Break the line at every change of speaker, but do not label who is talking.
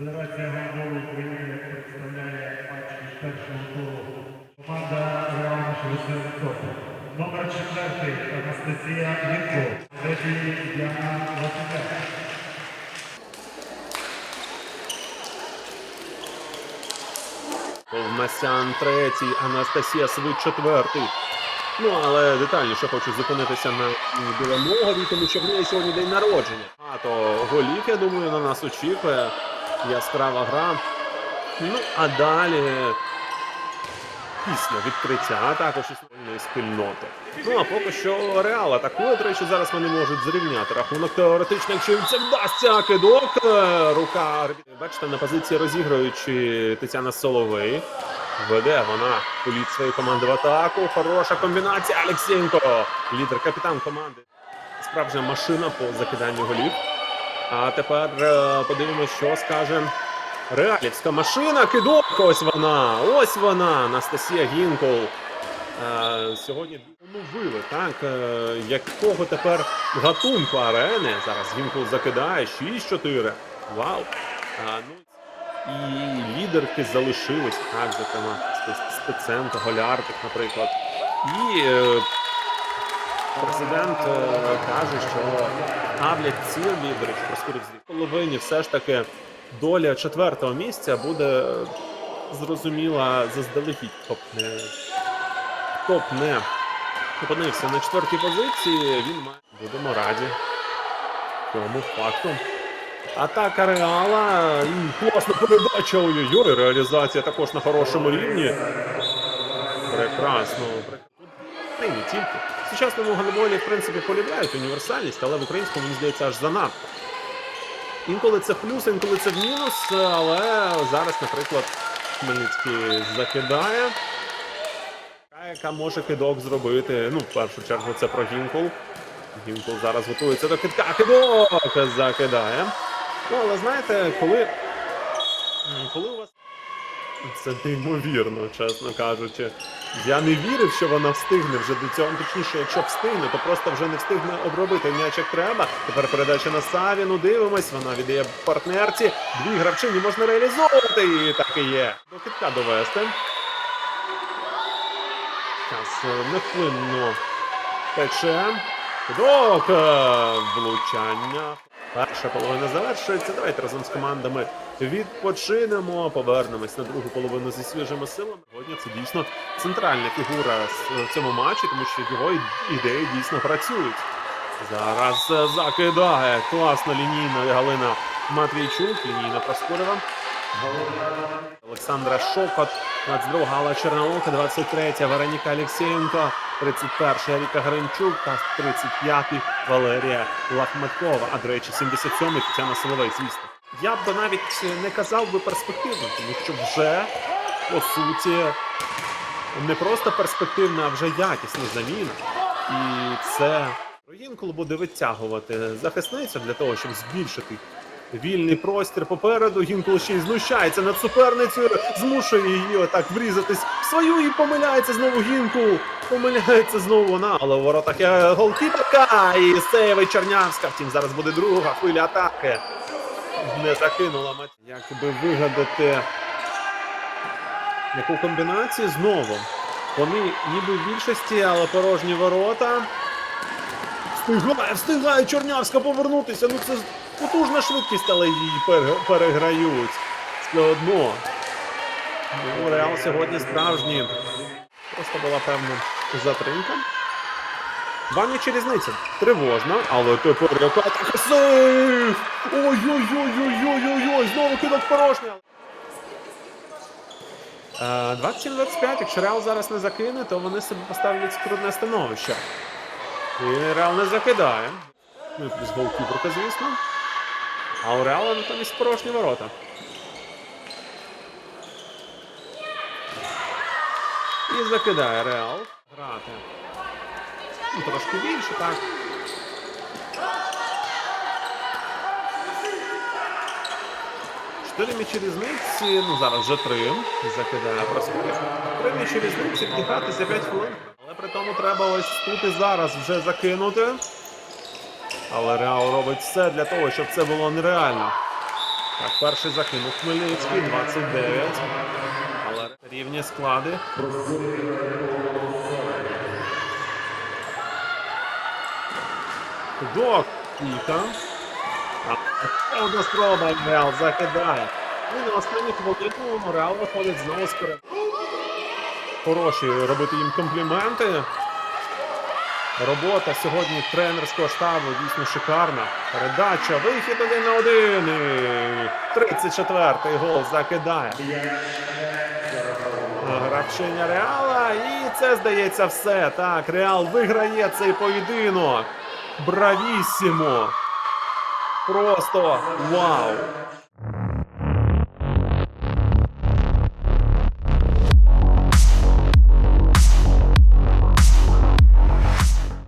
Федерація гандболу України представляє матч із першого туру. Команда Реал Швейцарського. Номер четвертий Анастасія Вінко. Третій Діана Василенко.
Ковмасян третій, Анастасія Свит четвертий. Ну, але детальніше хочу зупинитися на Біломогові, тому що в неї сьогодні день народження. А голів, я думаю, на нас очікує. Яскрава гра. Ну, а далі після відкриття, а також і спільноти. Ну а поки що Реал атакує. До речі, зараз вони можуть зрівняти рахунок теоретично, якщо їм це вдасться кидок. Е, Рука бачите, на позиції розігруючи Тетяна Соловей. Веде вона політ своєї команди в атаку. Хороша комбінація. Алексєнко, лідер, капітан команди. Справжня машина по закиданню голів. А тепер е, подивимося, що скаже Реалівська машина. Кидок. Ось вона. Ось вона. Анастасія Гінкол. Е, сьогодні оновили, так? Е, якого тепер гатунку арени. Зараз Гінкол закидає 6-4. Вау. Ну, і лідерки залишились, так, зокрема, Ст- Стеценко, Голяртик, наприклад. І президент е, каже, що ставлять ці лідери, що прискорив зріст. В половині все ж таки доля четвертого місця буде зрозуміла заздалегідь. Топ не, топ не опинився на четвертій позиції. Він має будемо раді цьому факту. Атака Реала. Класна передача. Ой-ой-ой, реалізація також на хорошому рівні. Прекрасно. Не тільки. В сучасному гандболі, в принципі, полюбляють універсальність, але в українському, мені здається, аж занадто. Інколи це плюс, інколи це в мінус, але зараз, наприклад, Хмельницький закидає. Яка може кидок зробити. Ну, в першу чергу, це про Гінкол. Гінкол зараз готується до кидка. Кидок закидає. Ну, але знаєте, коли, коли у вас. Це неймовірно, чесно кажучи. Я не вірив, що вона встигне вже до цього. Точніше, якщо встигне, то просто вже не встигне обробити м'яч як треба. Тепер передача на Савіну. Дивимось, вона віддає партнерці. Дві гравчині можна реалізовувати. І так і є. До китка довести. Час е, тече. Кидок! е, Влучання. Перша половина завершується. Давайте разом з командами відпочинемо, повернемось на другу половину зі свіжими силами. Сьогодні це дійсно центральна фігура в цьому матчі, тому що його ідеї дійсно працюють. Зараз е, закидає класна лінійна Галина Матвійчук, лінійна Проскурова. Олександра Шокот, 22 Алла Черноука, 23 Вероніка Алексєєнко, 31 Ріка Гринчук та 35 Валерія Лахматкова. А до речі, 77 Тетяна Соловей, звісно. Я б навіть не казав би перспективно, тому що вже по суті не просто перспективна, а вже якісна заміна. І це Інколи буде витягувати захисницю для того, щоб збільшити вільний простір попереду. Гінкол ще й знущається над суперницею, змушує її отак врізатись в свою і помиляється знову Гінкул. Помиляється знову вона, але у воротах голкіперка і сейви Чернявська. Втім, зараз буде друга хвиля атаки. Не закинула мать. Як би вигадати яку комбінацію знову. Вони ніби в більшості, але порожні ворота. Встигає, встигає Чорнявська повернутися. Ну це потужна швидкість, але її переграють. Все одно. Ну, Реал сьогодні справжній. Просто була певна затримка. Два м'ячі. Тривожно, але тепер яка атака сейф! Ой-ой-ой-ой-ой-ой! Знову кидок порожня. Е, 27-25, якщо Реал зараз не закине, то вони себе поставлять в трудне становище. І Реал не закидає. Ну і плюс звісно. А у Реала натомість порожні ворота. І закидає Реал. Грати. Ну, трошки більше, так. Чотири м'ячі різниці, ну зараз вже три. Закидає Проскурів. Три м'ячі різниці відіграти за 5 хвилин. Але при тому треба ось тут і зараз вже закинути. Але Реал робить все для того, щоб це було нереально. Так, перший закинув Хмельницький, 29. Але рівні склади. Док Кіка. А одна спроба Реал закидає. І на останню хвилину Реал виходить знову з перед. Хороші робити їм компліменти. Робота сьогодні тренерського штабу дійсно шикарна. Передача, вихід один на один. 34-й гол закидає. Гравчиня Реала. І це здається все. Так, Реал виграє цей поєдинок. Бравісімо! Просто вау!